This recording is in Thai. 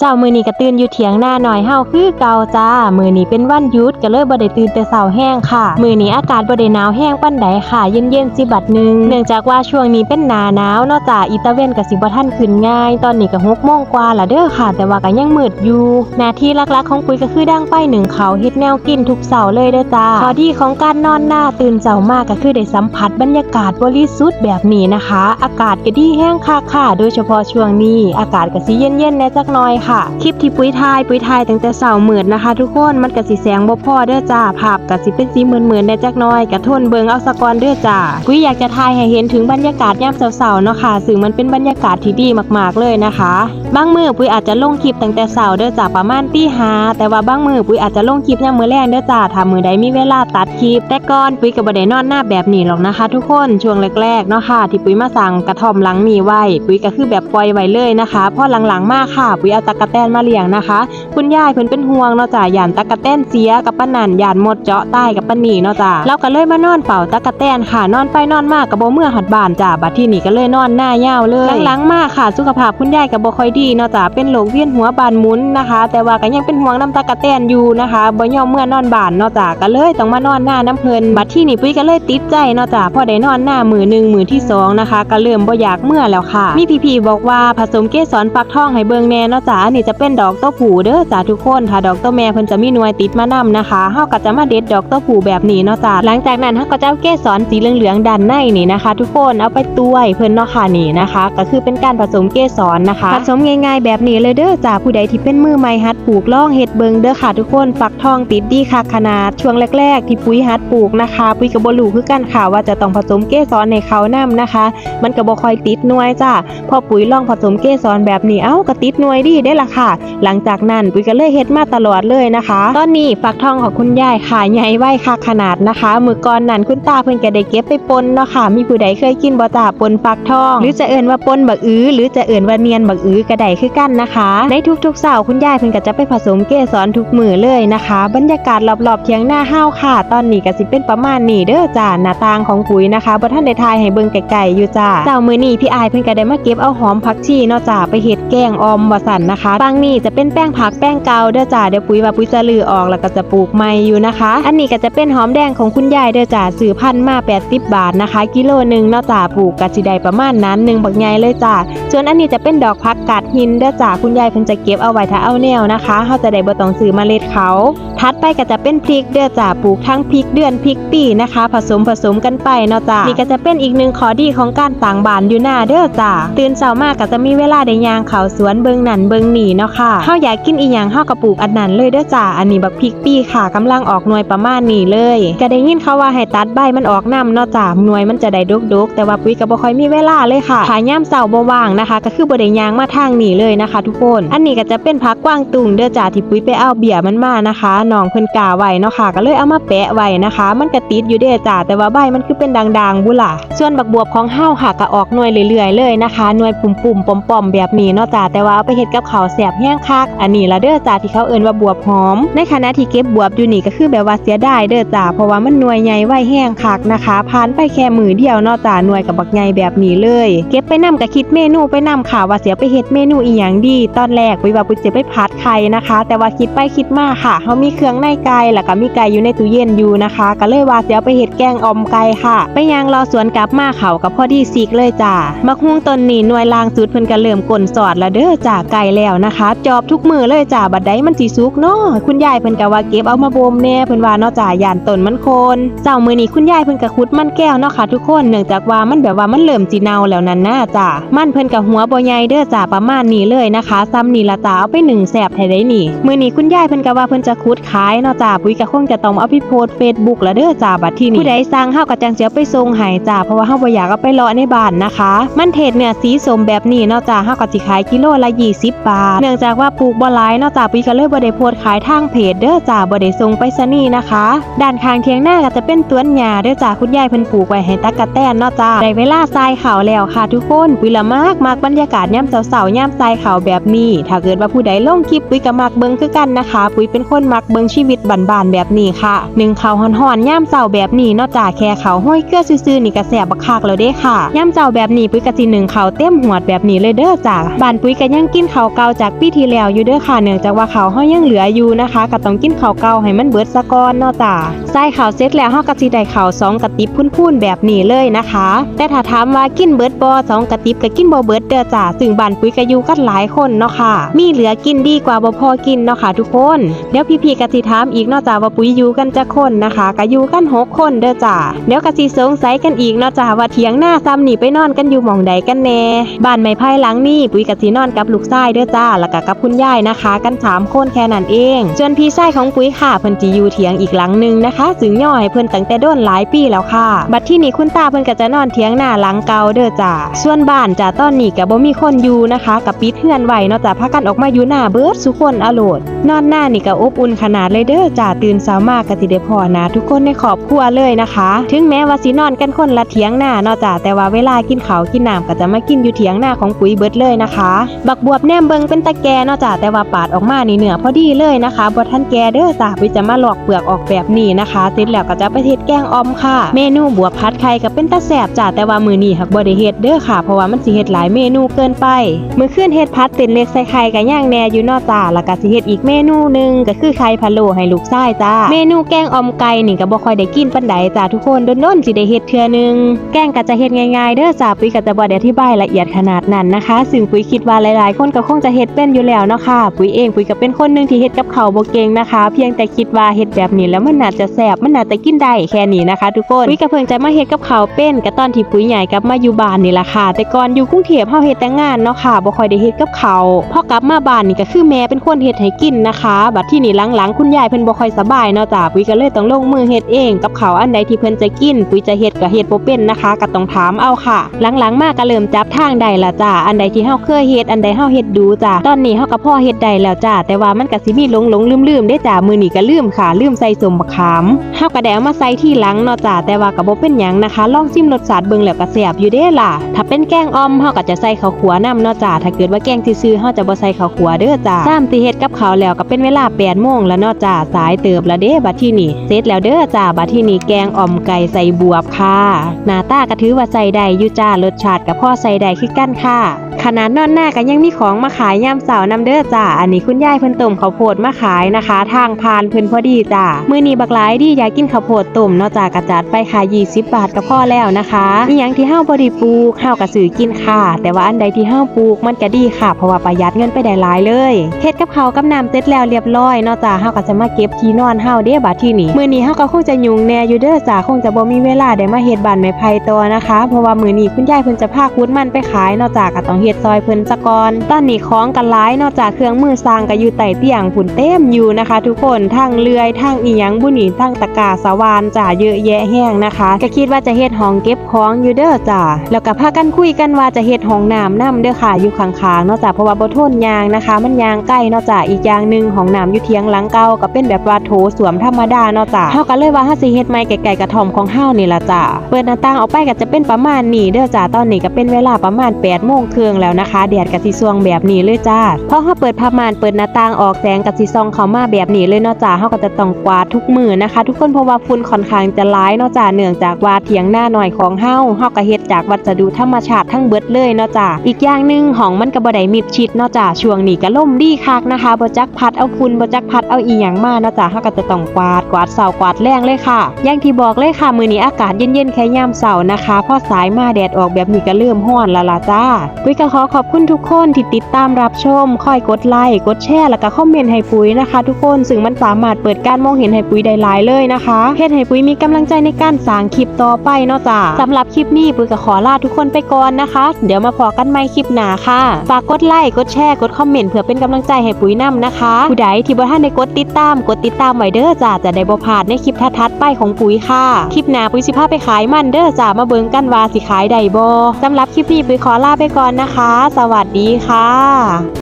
เช้ามือนี้ก็ตื่นอยู่เถียงหน้าหน่อยเฮาคือเก่าจ้า มือนี้เป็นวันหยุดก็เลยบ่ได้ตื่นแต่เช้าแห้งค่ะ มือนี้อากาศบ่ได้หนาวแห้งปานใดค่ะ เย็นๆสิบัดหนึง เนื่องจากว่าช่วงนี้เป็นหน้าหนาวเนาะจ้าอีตาเวนก็สิบ่ทันขึ้นง่าย ตอนนี้ก็6โมงกว่าละเด้อค่ะ แต่ว่าก็ยังมืดอยู่ หน้าที่หลักๆของปุ้ยก็คือดังไฟหนึ่งเขาเฮ็ดแนวกินทุกเสาเลยเด้อจ้าข้อดีของการนอนหน้าตื่นเช้ามากก็คือได้สัมผัสบรรยากาศบริสุทธิ์แบบนี้นะคะ อากาศก็ดีแห้งคักค่ะ โดยเฉพาะช่วงนี้ อากาศก็สิเย็นๆแน่จักหน่อยค่ะคลิปที่ปุ้ยทายปุ้ยทายตั้งแต่เช้ามืดนะคะ ทุกคนมันก็สิแสงบ่พอเด้อจ้าภาพก็สิเป็นสีเหมือนๆแหน่จักหน่อยก็ทนเบิงเอาสะกอนเด้อจ้าปุ้ยอยากจะทายให้เห็นถึงบรรยากาศยามเช้าๆเนาะค่ะซึ่งมันเป็นบรรยากาศที่ดีมากๆเลยนะคะบางมือปุ้ยอาจจะลงคลิปตั้งแต่เช้าเด้อจ้าประมาณตีห้าแต่ว่าบางมือปุ้ยอาจจะลงคลิปยามมื้อแรงเด้อจ้าถ้ามื้อใดมีเวลาตัดคลิปแต่ก่อนปุ้ยก็บ่ได้นอนหน้าแบบนี้หรอกนะคะ ทุกคนช่วงแรกๆเนาะค่ะ ที่ปุ้ยมาสั่งกระท่อมหลังนี้ไว้ ปุ้ยก็คือแบบปล่อยไว้เลยนะคะพอหลังๆมาค่ะ ปุ้ยเอาตะกะแตนมาเลี้ยงนะคะ คุณยายเพิ่นเป็นห่วงเนาะจ้าย่านตะกะแตนเสียกับป้านันหยานหมดเจาะใต้กับป้านนี่เนาะจ้าเราก็เลยมานอนเฝ้าตะกะแตนค่ะนอนไปนอนมาก็บ่เมื่อหัดบานจ้าบัดที่นี่ก็เลยนอนหน้าเยาเลยหลังๆมาค่ะ สุขภาพคุณยายก็บ่ค่อยดีเนาะจ้าเป็นโรคเวียนหัวบานหมุนนะคะ แต่ว่าก็ยังเป็นห่วงน้ำตะกะแตนอยู่นะคะบ่ยอมเมื่อนอนบานเนาะจ้าก็เลยต้องมานอนหน้าน้ำเพิ่นบัดที่นี่ปุ้ยก็เลยติดใจเนาะจ้าพอได้นอนหน้ามือหนึ่งมือที่สองนะคะก็เริ่มบ่อยากเมื่อแล้วค่ะ มีพี่ๆบอกว่าผสมเกสรฟักทองให้เบิ่งแน่เนาะจ้าอันนี้จะเป็นดอกเต้าผูเด้อจ้าทุกคนถ้าดอกเต้าแม่เพิ่นจะมีหน่วยติดมานํนะคะเฮาก็จะมาเด็ดดอกเต้าผูแบบนี้เนาะจ้าหลังจากนั้นเฮาก็จะเอาเกสรสีเหลืองๆด้านในนี่นะคะ ทุกคนเอาไปต้วยเพิ่นเนาะค่ะนี่นะคะ ก็คือเป็นการผสมเกสรนะคะผสมง่ายๆแบบนี้เลยเด้อจ้าผู้ใดที่เป็นมือใหม่หัดปลูกลองเฮ็ดเบิงเด้อค่ะ ทุกคนฟักทองติดดีคักขนาดช่วงแรก ๆ ที่ปุ้ยหัดปลูกนะคะ ปุ้ยก็บ่รู้คือกันค่ะว่าจะต้องผสมเกสรในเขานํนะคะ มันก็บ่ค่อยติดหน่วยจ้าพอปุ๋ยลองผสมเกสรแบบนี้เอ้าก็ติดหน่วยดีได้ละค่ะ หลังจากนั้นปุ้ยก็เลยเฮ็ดมาตลอดเลยนะคะ ตอนนี้ฟักทองของคุณยายค่ะใหญ่ไว้ค่ะขนาดนะคะ มือก่อนนั้นคุณตาเพิ่นก็ได้เก็บไปปนเนาะค่ะ มีผู้ใดเคยกินบ่จ้าปนฟักทอง หรือจะเอิ่นว่าปนบักอื้อหรือจะเอิ่นว่าเนียนบักอื้อก็ได้คือกันนะคะ ในทุกๆเสาร์คุณยายเพิ่นก็จะไปผสมเกสรทุกมือเลยนะคะ บรรยากาศรอบๆเถียงหน้าห้าวค่ะ ตอนนี้ก็สิเป็นประมาณนี้เด้อจ้าหน้าต่างของปุ๋ยนะคะบ่ทันได้ทายให้เบิ่งไกลๆอยู่จ้าเช้ามื้อนี้พี่อายเพิ่นก็ได้มาเก็บเอาหอมผักชีเนาะจ้าไปเฮ็ดแกงออมว่สั่นนะคะบางนี่จะเป็นแป้งผักแป้งเกาเด้อจ้าเดี๋ยวปุ๋ยว่าปุ๋ยจะลือออกแล้วก็จะปลูกใหม่อยู่นะคะ อันนี้ก็จะเป็นหอมแดงของคุณยายเด้อจ้าซื้อพันธุ์มา 80 บาทนะคะ กิโลหนึ่งเนาะจ้าปลูกก็สิได้ประมาณนั้นหนึ่งบักใหญ่เลยจ้าส่วนอันนี้จะเป็นดอกผักกาดหินเด้อจ้าคุณยายเพิ่นจะเก็บเอาไว้ถ้าเอาแนวนะคะเฮาจะได้บ่ต้องซื้อเมล็ดเขาถัดไปก็จะเป็นพริกเด้อจ้าปลูกทั้งพริกเดือนพริกปีนะคะ ผสมผสมกันไปเนาะจ้านี่ก็จะเป็นอีกหนึ่งข้อดีของการต่างบานอยู่หน้าเด้อจ้าตื่นเช้ามากก็จะมีเวลาได้ย่างเขาสวนเบิงนั่นเบิงนี่เนาะค่ะเฮาอยากกินอีหยังเฮาก็ปลูกอันนั้นเลยเด้อจ้าอันนี้บักพริกปี้ค่ะกำลังออกหน่วยประมาณนี้เลยก็ได้ยินเขาว่าให้ตัดใบมันออกนํเนาะจ้าหน่วยมันจะได้ดกๆ แต่ว่าปุ๋ยก็บ่ค่อยมีเวลาเลยค่ะถ้ายามเช้าบ่ว่างนะคะ ก็คือบ่ได้ยางมาทางนี้เลยนะคะ ทุกคน อันนี้ก็จะเป็นผักกว้างตุงเด้อจ้าที่ปุ๋ยไปเอาเบี้ยมันมานะคะน้องเพิ่นกาไว้เนาะค่ะ ก็เลยเอามาแปะไว้นะคะ มันก็ติดอยู่เด้อจ้าแต่ว่าใบมันคือเป็นด่างๆบุล่ะส่วนบักบวบของเฮาค่ะก็ออกหน่วยเรื่อยๆเลยนะคะหน่วยปุ่มๆปอมๆแบบนี้เนาะจ้าแต่ว่าเอาไปเฮ็ดกับข้าวแซ่บแห้งคัก อันนี้ละเด้อจ้าที่เขาเอิ้นว่าบวบหอม ในขณะที่เก็บบวบอยู่นี่ก็คือแบบว่าเสียดายเด้อจ้าเพราะว่ามันหน่วยใหญ่ไว้แห้งคักนะคะผ่านไปแค่มือเดียวนาะจ้าหน่วยกับบักใหญ่แบบนี้เลย เก็บไปนํก็คิดเมนูไปนํค่ะว่าเสียไปเฮ็ดเมนูอีหยังดี ตอนแรกวิวาปุจะไปผัดไข่นะคะ แต่ว่าคิดไปคิดมาค่ะเฮามีเครื่องในไก่แล้วก็มีไก่อยู่ในตู้เย็นอยู่นะคะ ก็เลยว่าเสียไปเฮ็ดแกงอมไก่ค่ะ ไปยังรอสวนกลับมาเขากับพ่อดีซีกเลยจ้ามักฮุ้งตนนี้หน่วยลางสุดเพิ่นก็เริ่มกลนสอดแล้วเด้อจ้าไก่แล้วนะคะ จอบทุกมือเลยจ้าบัดใดมันสิสุกเนาะคุณยายเพิ่นก็ว่าเก็บเอามาบ่มแน่เพิ่นว่าเนาะจ้ายานต้นมันโคนเจ้ามือนี้คุณยายเพิ่นก็ขุดมันแก้วเนาะค่ะทุกคนเนื่องจากว่ามันแบบว่ามันเริ่มสิเนาแล้วนั่นนะจ้ามันเพิ่นก็หัวบ่ใหญ่เด้อจ้าประมาณนี้เลยนะคะซ้ำนี่ละจ้าเอาไปหนึ่งแสบให้ได้นี่มือนี้คุณยายเพิ่นก็ว่าเพิ่นจะขุดขายเนาะจ้าปุ๋ยก็คงจะต้องเอาไปโพสต์ Facebook แล้วเด้อจ้าบัดที่นี่ผู้ใดสั่งเฮาก็จังสิเอาไปส่งให้จ้าเพราะว่าเฮาบ่อยากเอาไปเลาะในบ้านนะคะ มันเทศเนื้อสีสมแบบนี้เนาะจ้าเฮาก็สิขายกิโลละ20บาทเนื่องจากว่าปลูกบ่หลายนาะจ้าปุ๋ยก็เลยบ่ได้โพสต์ขายทางเพจเด้อจ้าบ่ได้ส่งไปซนี่นะคะ ด้านข้างเทียงหน้าก็จะเป็นต้นหญ้าเด้อจ้าคุณยายเพิ่นปลูกไว้ให้ตักกะแตนเนาะจ้าได้เวลาทรายขาวแล้วค่ะทุกคนปุ๋ยละมากมากบรรยากาศยามเสาๆยามทรายขาวแบบนี้ ถ้าเกิดว่าผู้ใดลงคลิปปุ๋ยก็มักเบิ่งคือกันนะคะ ปุ๋ยเป็นคนมักเบิ่งชีวิตบานๆแบบนี้ค่ะหนึ่งเขาวฮ้อนๆยามเสาแบบนี้นาะจ้าแค่ข้าห้อยเกลือซื่อๆนี่ก็แซ่บบักคักแล้วเด้ค่ะยามเสาแบบนี้ปุ๋ยก็สิหนึ่งเขาเต็มหวดแบบนี้เลยเด้อจ้าบ้านปุ๋ยก็ยังกินข้าเกาาจากปีที่แล้วอยู่เด้อค่ะเนื่องจากว่าเขาวเฮายังเหลืออยู่นะคะก็ต้องกินข้าวเก่าให้มันเบิดซะก่อนเนาะจ้าใส่ข้าวเสร็จแล้วเฮาก็สิได้ข้าวสองกระติบพุ่นๆแบบนี้เลยนะคะ แต่ถ้าถามว่ากินเบิดบ่สองกระติบก็กินบ่เบิดเด้อจ้าซึ่งบ้านปุ๋ยก็อยู่กันหลายคนเนาะค่ะ มีเหลือกินดีกว่าบ่พอกินเนาะค่ะทุกคนเดี๋ยวพี่ๆก็สิถามอีกเนาะจ้าว่าปุ๋ยอยู่กันจักคนนะคะก็อยู่กันหกคนเด้อจ้าเดี๋ยวก็สิสงสัยกันอีกเนาะจ้าว่าเถียงหน้าซ้ำหนีไปนอนกันอยู่หม่องใดกันแน่บ้านไม้ไผ่หลังนี่ปุ๋ยก็สินอนกับลูกชายเด้อจ้าแล้วก็กับคุณยายนะคะ กันสามคนแค่นั้นเองส่วนพี่ชายของปุ๋ยค่ะเพิ่นสิอยู่เถียงอีกหลังหนึงนะคะซึ่งย่อให้เพิ่นตั้งแต่โดนหลายปีแล้วค่ะ บัดที่นี่คุณตาเพิ่นก็จะนอนเถียงหน้าหลังเก่าเด้อจ้าส่วนบ้านจ้าตอนนี้ก็บ่มีคนอยู่นะคะกับปิดเฮือนไว้เนาะจ้าพากันออกมาอยู่หน้าเบิร์ดสุคนอโลดนอนหน้านี่ก็อบอุ่นขนาดเลยเด้อจ้าตื่นเช้ามากก็สิได้พอนะ ทุกคนในครอบครัวเลยนะคะ ถึงแม้ว่าสินอนกันคนละเถียงหน้าเนาะจ้าแต่ว่าเวลากินข้าวกินน้ำก็จะมากินอยู่เถียงหน้าของปุ๋ยเบิร์ดเลยนะคะ บักบวบแนมเบิงเป็นตะแกเนาะจ้าแต่ว่าปาดออกมานี่เนื้อพอดีเลยนะคะบ่ทันแกเด้อจ้าปุ๋ยจะมาหลอกเปลือกออกแบบนี้นะคะเสร็จแล้วก็จะไปเฮ็ดแกงอมค่ะ เมนูบัวพัดไข่ก็เป็นตาแสบจ้าแต่ว่ามือนี้หักบ่ได้เฮ็ดเด้อค่ะ เพราะว่ามันสิเฮ็ดหลายเมนูเกินไปมื้อคืนเฮ็ดพัดเป็นเล็กใส่ไข่ก็ย่างแหน่อยู่นอจ้าแล้วก็สิเฮ็ดอีกเมนูหนึ่งก็คือไข่พะโล้ให้ลูกชายจ้าเมนูแกงอมไก่นี่ก็บ่ค่อยได้กินปานใดจ้าทุกคนโดนๆสิได้เฮ็ดเทื่อนึงแกงก็จะเฮ็ดง่ายๆเด้อจ้าปุ้ยก็จะบ่ได้อธิบายละเอียดขนาดนั้นนะคะ ซึ่งปุ้ยคิดว่าหลายๆ คนก็คงจะเฮ็ดเป็นอยู่แล้วเนาะค่ะปุ้ยเองปุ้ยก็เป็นคนหนึงที่เฮ็ดกับเขาวบ่เก่งนะคะ เพียงแต่คิดว่าเฮ็ดแบบนี้แล้วมันน่าจะแซ่บมันน่าจะกินได้แค่นี้นะคะ ทุกคนปุ้ยก็เพิ่งจะมาเฮ็ดกับเขาเป็นก็ตอนที่ปุ้ยใหญ่กลับมาอยู่บ้านนี่แหละค่ะ แต่ก่อนอยู่กรุงเทพเฮาเฮ็ดแต่งานเนาะค่ะบ่ค่อยได้เฮ็ดกับเขาพอกลับมาบ้านนี่ก็คือแม่เป็นคนเฮ็ดให้กินนะคะ บัดที่นี่หลังๆคุณยายเพิ่นบ่ค่อยสบายเนาะจ้ะปุ้ยก็เลยต้องลงมือเฮ็ดเองกับเขาอันใดที่เพิ่นจะกิน ปุ้ยจะเฮ็ดก็เฮ็ดบ่เป็นนะคะก็ต้องถามเอาค่ะ หลังๆมาก็เริ่มจับทางได้ละจ้ะอันใดที่เฮาเคยเฮ็ดอันใดเฮาเฮ็ดดูจ้ะตอนนี้เฮาก็พอเฮ็ดได้แล้วจ้ะแต่ว่ามันก็สิมีหลงๆลืมๆได้จ้ะมื้อนี้ก็ลืมค่ะลืมใส่สมบักขามเฮาก็ได้เอามาใส่ที่หลังเนาะจ้ะแต่ว่าก็บ่เป็นหยังนะคะ ลองชิมรสชาติเบิ่งแล้วก็แซ่บอยู่เด้ล่ะ ถ้าเป็นแกงอ่อมเฮาก็จะใส่ข้าวขัวนํเนาะจ้ะถ้าเกิดว่าแกงซื่อๆเฮาจะบ่ใส่ข้าวขัวเด้อจ้ะซ้ำที่เฮ็ดกับข้าวแล้วก็เป็นเวลา8โมงแล้วเนาะจ้ะสายเติบแล้วเด้บัดที่นี่เสร็จแล้วเด้อจ้ะบัดที่นี่แกงอ่อมไก่ใส่บวบค่ะ หน้าตาก็ถือว่าใส่ได้อยู่จ้ารสชาติก็พอใส่ได้คือกันค่ะ ขนาดนอนหน้าก็ยังมีของมาขายยามเสาร์นำเด้อจ้าอันนี้คุณยายเพิ่นต้มข้าวโพดมาขายนะคะ ทางพานเพิ่นพอดีจ้ามื้อนี้บักหลายดีอยากกินข้าวโพดต้มเนาะจ้ากระจัดไปค่ะ20 บาทก็พอแล้วนะคะอีหยังที่เฮาบ่ได้ปลูกเฮาก็ซื้อกินค่ะ แต่ว่าอันใดที่เฮาปลูกมันก็ดีค่ะ เพราะว่าประหยัดเงินไปได้หลายเลยเฮ็ดกับเขากับน้ำเสร็จแล้วเรียบร้อยเนาะจ้าเฮาก็จะมาเก็บที่นอนเฮาเด้บัดที่นี่มื้อนี้เฮาก็คงจะยุ่งแน่อยู่เด้อจ้าคงจะบ่มีเวลาได้มาเฮ็ดบ้านไม้ไผ่ต่อนะคะ เพราะว่ามื้อนี้คุณยายเพิ่นจะพาคุดมันไปขายนาะจ้าก็ต้องเฮ็ดซอยเพิ่นซะกอนตอนนี้ของกันหลายนอกจากเครื่องมือสร้างก็อยู่ใต้เตียงผุนเต็มอยู่นะคะ ทุกคนทั้งเลื่อยทั้งอีหยังบุหนี่ทั้งตะกร้าสวานจ้าเยอะแยะแห้งนะคะ ก็คิดว่าจะเฮ็ดห้องเก็บของอยู่เด้อจ้าแล้วก็พากันคุยกันว่าจะเฮ็ดห้องน้ำนํเด้อค่ะอยู่ข้างๆนาะจ้าเพราะว่าบ่ทนยางนะคะ มันยางใกล้นาะจ้าอีกอย่างหนึ่งห้องน้ำอยู่เทียงหลังเก่าก็เป็นแบบว่าโถสวมธรรมดาเนาะจ้าเฮาก็เลยว่าเฮาสิเฮ็ดใหม่ไกลๆกระท่อมของเฮานี่ล่ะจ้าเปิดหน้าต่างออกไปก็จะเป็นประมาณนี้เด้อจ้าตอนนี้ก็เป็นเวลาประมาณ8โมงครึ่งแล้วนะคะแดดก็สิส่วงแบบนี้เลยจ้าพอเฮาเปิดผ้าม่านเปิดหน้าต่างออกแสงก็สิส่องเข้ามาแบบนี้เลยเนาะจ้าเฮาก็จะต้องกวาดทุกมือนะคะ ทุกคนเพราะว่าฝุ่นค่อนข้างจะร้ายเนาะจ้าเนื่องจากว่าเถียงหน้าหน่อยของเฮาเฮาก็เฮ็ดจากวัสดุธรรมชาติทั้งเบิดเลยเนาะจ้าอีกอย่างหนึ่งห้องมันก็บ่ได้มิดชิดเนาะจ้าช่วงนี้ก็ล่มดีคักนะคะบ่จักพัดเอาฝุ่นบ่จักพัดเอาอีหยังมาเนาะจ้าเฮาก็จะต้องกวาดกวาดเสากวาดแรงเลยค่ะอย่างที่บอกเลยค่ะมื้อนี้อากาศเย็นๆแค่ยามเช้านะคะพอสายมาแดดออกแบบนี้ก็เริ่มร้อนแล้วล่ะจ้าปุ้ยก็ขอขอบคุณทุกคนที่ติดตามรับชมคอยกดไลค์กดแชร์แล้วก็คอมเมนต์ให้ปุ๋ยนะคะ ทุกคนซึ่งมันสามารถเปิดการมองเห็นให้ปุ๋ยได้หลายเลยนะคะเฮ็ดให้ปุ๋ยมีกำลังใจในการสร้างคลิปต่อไปเนาะจ้าสำหรับคลิปนี้ปุ๋ยก็ขอลาทุกคนไปก่อนนะคะ เดี๋ยวมาพอกันใหม่คลิปหน้าค่ะฝากกดไลค์กดแชร์กดคอมเมนต์เพื่อเป็นกำลังใจให้ปุ๋ยนํนะคะผู้ใดที่บ่ทันได้กดติดตามกดติดตามไว้เด้อจ้าจะได้บ่พลาดในคลิปทัดๆไปของปุ๋ยค่ะคลิปหน้าปุ๋ยสิพาไปขายมันเด้อจ้ามาเบิ่งกันว่าสิขายได้บ่สำหรับคลิปนี้ปุ๋ยขอลาไปก่อนนะคะสวัสดีค่ะ